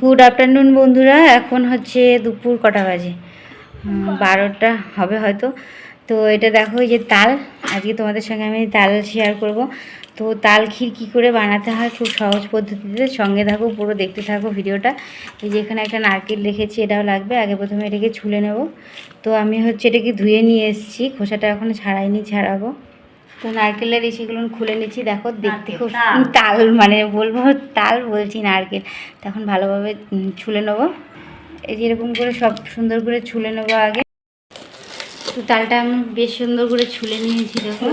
Good afternoon বন্ধুরা। এখন হচ্ছে দুপুর কটা বাজে? বারোটা হবে হয়তো। তো এটা দেখো, এই যে তাল। আজকে তোমাদের সঙ্গে আমি তাল শেয়ার করব। তো তাল ক্ষীর কী করে বানাতে হয়, খুব সহজ পদ্ধতিতে। সঙ্গে থাকো, পুরো দেখতে থাকো ভিডিওটা। এই যে এখানে একটা নারকেল রেখেছি, এটাও লাগবে। আগে প্রথমে এটাকে ছুলে নেব। তো আমি হচ্ছে এটাকে ধুয়ে নিয়ে এসেছি। খোসাটা এখনও ছাড়াইনি, ছাড়াবো। তো নারকেলের ইসেগুলো খুলে নিচ্ছি। দেখো দেখতে খুব তাল? মানে বলব তাল বলছি নারকেল। তখন ভালোভাবে ছুলে নেব। এই যে এরকম করে সব সুন্দর করে ছুলে নেব আগে। তো তালটা আমি বেশ সুন্দর করে ছুলে নিয়েছি দেখো।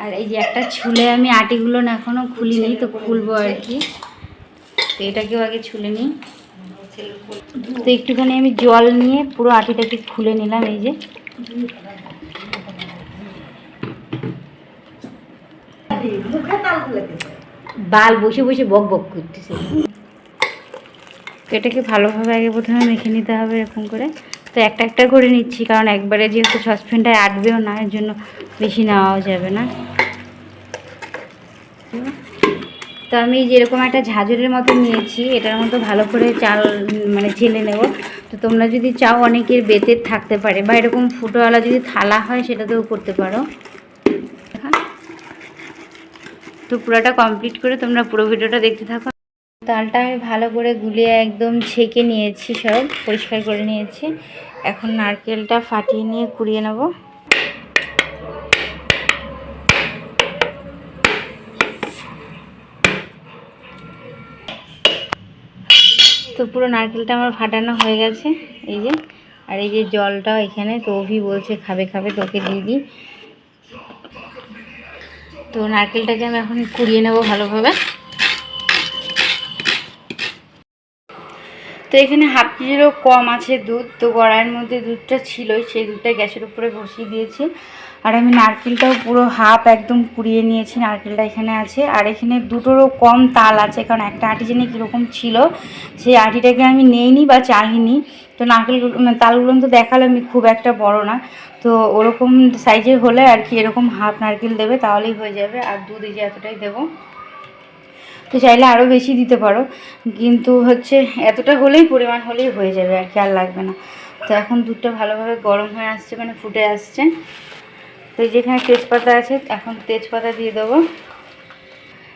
আর এই যে একটা ছুলে আমি আটিগুলো না এখনও খুলিনি তো খুলবো আর কি। তো এটাকেও আগে ছুলে নিই। তো একটুখানি আমি জল নিয়ে পুরো আটিটাকে খুলে নিলাম এই যে। বাল বসে বসে বক বক করতেছে। এটাকে ভালোভাবে আগে প্রথমে মেখে নিতে হবে এরকম করে। তো একটা একটা করে নিচ্ছি, কারণ একবারে যেহেতু সসপ্যানটায় আটবেও না, এর জন্য বেশি নেওয়াও যাবে না। তো আমি যেরকম একটা ঝাঁঝরের মতো নিয়েছি, এটার মতো ভালো করে চাল মানে ছেলে নেব। তো তোমরা যদি চাও অনেকের বেতের থাকতে পারে, বা এরকম ফুটোওয়ালা যদি থালা হয় সেটাতেও করতে পারো। তো পুরোটা কমপ্লিট করে তোমরা পুরো ভিডিওটা দেখতে থাকো। তালটা আমি ভালো করে গুলিয়ে একদম ছেঁকে নিয়েছি সব, পরিষ্কার করে নিয়েছি। এখন নারকেলটা ফাটিয়ে নিয়ে কুড়িয়ে নেব। তো পুরো নারকেলটা আমার ফাটানো হয়ে গেছে, এই যে। আর এই যে জলটাও এখানে, তো অভি বলছে খাবে খাবে, তোকে দিয়ে দিই। তো নারকেলটাকে আমি এখন কুড়িয়ে নেব ভালোভাবে। তো এখানে হাফ কেজিরও কম আছে দুধ, তো গড়াইয়ের মধ্যে দুধটা ছিল সেই দুধটা গ্যাসের উপরে বসিয়ে দিয়েছি। আর আমি নারকেলটাও পুরো হাফ একদম কুড়িয়ে নিয়েছি, নারকেলটা এখানে আছে। আর এখানে দুটোরও কম তাল আছে, কারণ একটা আটি জানি কীরকম ছিল, সেই আটিটাকে আমি নেইনি বা চালিনি তো নারকেল তালগুলো তো দেখালে আমি খুব একটা বড় না। তো ওরকম সাইজের হলে আর কি এরকম হাফ নারকেল দেবে, তাহলেই হয়ে যাবে। আর দুধ এই যে এতটাই দেবো। তো চাইলে আরও বেশি দিতে পারো। কিন্তু হচ্ছে এতটা হলেই পরিমাণ হলেই হয়ে যাবে, আর কি আর লাগবে না। তো এখন দুধটা ভালোভাবে গরম হয়ে আসছে মানে ফুটে আসছে। তো যেখানে তেজপাতা আছে, এখন তেজপাতা দিয়ে দেবো।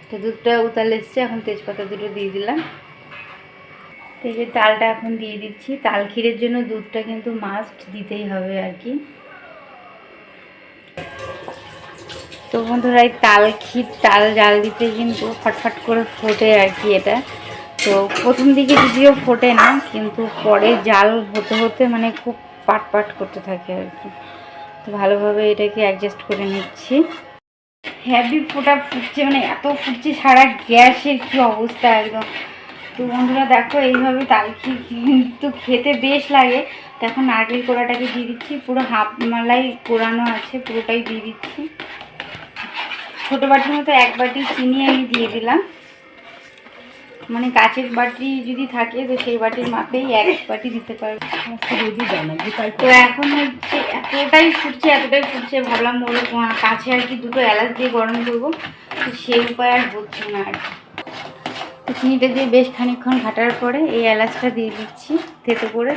তো দুধটা উতাল এসছে, এখন তেজপাতা দুটো দিয়ে দিলাম। তো এই যে তালটা এখন দিয়ে দিচ্ছি। তাল ক্ষীরের জন্য দুধটা কিন্তু মাস্ট দিতেই হবে, আর কি। তো বন্ধুরা, এই তাল ক্ষীর, তাল জাল দিতে কিন্তু ফটফট করে ফোটে আর কি এটা। তো প্রথম দিকে যদিও ফোটে না, কিন্তু পরে জাল হতে হতে মানে খুব পাট পাট করতে থাকে আর কি। তো ভালোভাবে এটাকে অ্যাডজাস্ট করে নিচ্ছি। হ্যাভি ফোটা ফুটছে মানে এত ফুটছে, সারা গ্যাসের কি অবস্থা একদম। তো বন্ধুরা, দেখো এইভাবে তাল ক্ষীর কিন্তু খেতে বেশ লাগে। তো এখন নারকেল কোড়াটাকে দিয়ে দিচ্ছি, পুরো হাফ মালাই কোরানো আছে, পুরোটাই দিয়ে দিচ্ছি। ছোটো বাটির মতো এক বাটি চিনি আমি দিয়ে দিলাম। মানে কাচের বাটি যদি থাকে, তো সেই বাটির মাপেই এক বাটি দিতে পারবে। তো এখন হচ্ছে এতটাই ফুটছে এতটাই ফুটছে, ভাবলাম ওর কাছে আর কি দুটো এলাচ দিয়ে গরম করব। তো সেই উপায় আর হচ্ছে না আর কি। তো চিনিটা দিয়ে বেশ খানিকক্ষণ ঘাটার পরে এই এলাচটা দিয়ে দিচ্ছি। থেতে করে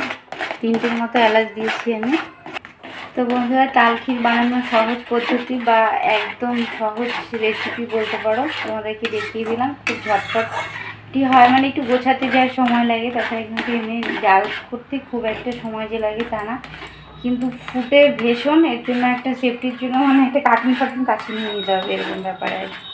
তিনটের মতো এলাচ দিয়েছি আমি। তো বন্ধুরা, তাল ক্ষীর বানানোর সহজ পদ্ধতি বা একদম সহজ রেসিপি বলতে পারো, তোমাদেরকে দেখিয়ে দিলাম। খুব ঝটপটটি হয় মানে একটু গোছাতে যাওয়ার সময় লাগে। তাছাড়া কিন্তু এমনি জাল করতে খুব একটা সময় যে লাগে তা না। কিন্তু ফুটে ভীষণ, এর জন্য একটা সেফটির জন্য মানে একটা কার্টুন ফার্টুন কাছে নিয়ে যেতে হবে, এরকম ব্যাপারে আর কি।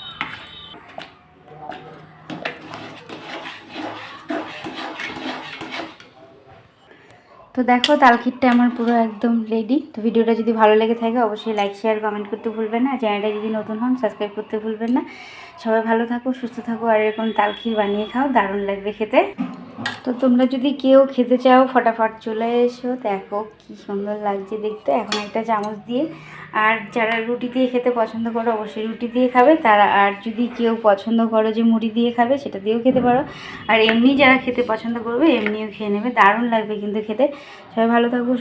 তো দেখো তালক্ষীরটা আমার পুরো একদম রেডি তো ভিডিওটা যদি ভালো লেগে থাকে, অবশ্যই লাইক শেয়ার কমেন্ট করতে ভুলবেন না। চ্যানেলটা যদি নতুন হন সাবস্ক্রাইব করতে ভুলবেন না। সবাই ভালো থাকো, সুস্থ থাকো, আর এরকম তালক্ষীর বানিয়ে খাও, দারুণ লাগবে খেতে। তো তোমরা যদি কেউ খেতে চাও, ফটাফট চলে এসো। দেখো, কি সুন্দর লাগছে দেখতে। এখন একটা চামচ দিয়ে আর যারা রুটি দিয়ে খেতে পছন্দ করো, অবশ্যই রুটি দিয়ে খাবে। তারা আর যদি কেউ পছন্দ করো যে মুড়ি দিয়ে খাবে, সেটা দিয়েও খেতে পারো। আর এমনি যারা খেতে পছন্দ করবে, এমনিও খেয়ে নেবে। দারুণ লাগবে কিন্তু খেতে। সবাই ভালো থাকো